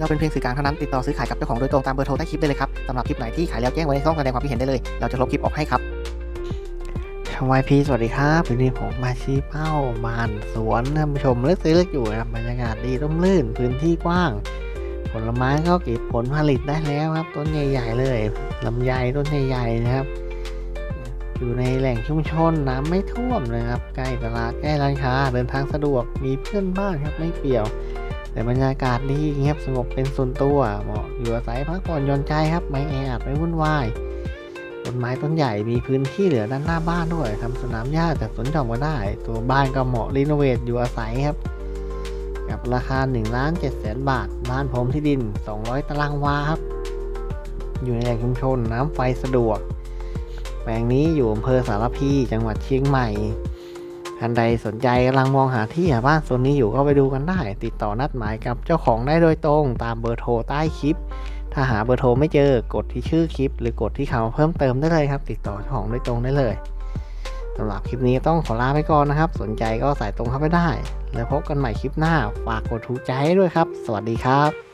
เราเป็นเพียงสื่อกลางเท่านั้นติดต่อซื้อขายกับเจ้าของโดยตรงตามเบอร์โทรใต้คลิปได้เลยครับสำหรับคลิปไหนที่ขายแล้วแจ้งไว้ในช่องแสดงความคิดเห็นได้เลย เราจะลบคลิปออกให้ครับชาวายพีสวัสดีครับวันนี้ผมมาชี้เป้าบ้านสวนท่านผู้ชมเลือกซื้อเลือกอยู่ครับบรรยากาศดีร่มรื่นพื้นที่กว้าง ผลไม้ก็เก็บผลผลิตได้แล้วครับ ต้นใหญ่ ๆ เลยลำไยต้นใหญ่ๆนะครับ อยู่ในแหล่งชุมชนน้ำไม่ท่วมนะครับใกล้ตลาดใกล้ร้านค้าเดินทางสะดวกมีเพื่อนบ้านครับไม่เปี่ยว แต่บรรยากาศดีเงียบสงบเป็นส่วนตัวเหมาะอยู่อาศัยพักผ่อนหย่อนใจครับ ไม่แออัดไม่วุ่นวายต้นไม้ต้นใหญ่มีพื้นที่เหลือด้านหน้าบ้านด้วยทำสนามหญ้าจัดสวนหย่อมก็ได้ ตัวบ้านก็เหมาะรีโนเวทอยู่อาศัยครับ กับราคา1ล้าน7แสนบาท บ้านผมที่ดิน 200 ตารางวาครับ อยู่ในแหล่งชุมชนน้ำไฟสะดวก แปลงนี้อยู่อำเภอสารพีจังหวัดเชียงใหม่ ท่านใดสนใจกำลังมองหาที่หาบ้านโซนนี้อยู่ก็ไปดูกันได้ ติดต่อนัดหมายกับเจ้าของได้โดยตรงตามเบอร์โทรใต้คลิป ถ้าหาเบอร์โทรไม่เจอกดที่ชื่อคลิป หรือกดที่คำว่าเพิ่มเติมได้เลยครับ ติดต่อเจ้าของโดยตรงได้เลยสำหรับคลิปนี้ต้องขอลาไปก่อนนะครับ สนใจก็สายตรงเข้าไปได้ แล้วพบกันใหม่คลิปหน้าฝากกดถูกใจให้ด้วยครับ สวัสดีครับ